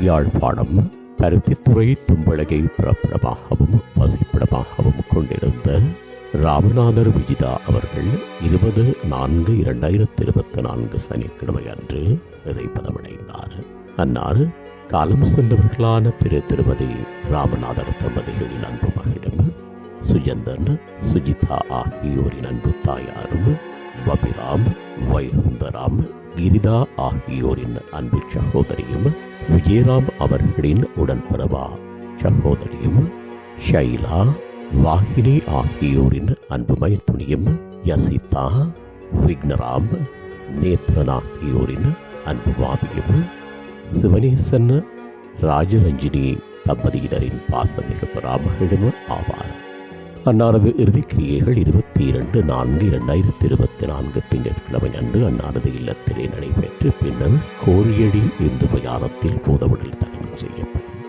யாழ்ப்பாணம் பருத்தித்துறை தும்பலகை புறப்படமாகவும் வசிப்பிடமாகவும் கொண்டிருந்த ராமநாதர் விஜிதா அவர்கள் இருபது நான்கு இரண்டாயிரத்தி இருபத்தி நான்கு சனிக்கிழமை அன்று இறைப்பதமடைந்தார் அன்னார் காலம் சென்றவர்களான திரு திருமதி ராமநாதர் தம்பதிகளின் அன்பு மகளிடம் சுஜந்தன் சுஜிதா ஆகியோரின் அன்பு தாயாரும் வபிராம் வைகுந்தராம் கிரிதா ஆகியோரின் அன்பு சகோதரியும் விஜயராம் அவர்களின் உடன்பிறவா சகோதரியும் ஷைலா வாகினி ஆகியோரின் அன்பு துணியும் யசிதா விக்னராம் நேத்ரன் ஆகியோரின் அன்பு மாமியும் சிவனேசன் ராஜரஞ்சினி தம்பதியினரின் பாசமிகு பராமகளும் ஆவார். அன்னாரது இறுதிக்கிரியைகள் இருபத்தி இரண்டு நான்கு இரண்டாயிரத்தி இருபத்தி நான்கு. திங்கட்கிழமை அன்று அன்னாரது இல்லத்திலே நடைபெற்று பின்னர் கோரியடி இந்து மயானத்தில் பூதவுடல் தகனம் செய்யப்படும்.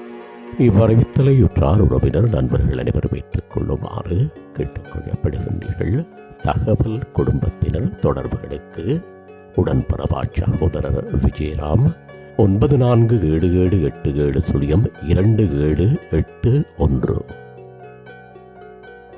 இவ்வறிவித்தலையுற்றார் உறவினர் நண்பர்கள் அனைவரும் ஏற்றுக்கொள்ளுமாறு கேட்டுக்கொள்ளப்படுகின்றீர்கள். தகவல் குடும்பத்தினர் தொடர்புகளுக்கு உடன்பரவா சகோதரர் விஜயராம் ஒன்பது நான்கு ஏழு ஏழு எட்டு ஏழு சுழியம் இரண்டு ஏழு எட்டு ஒன்று.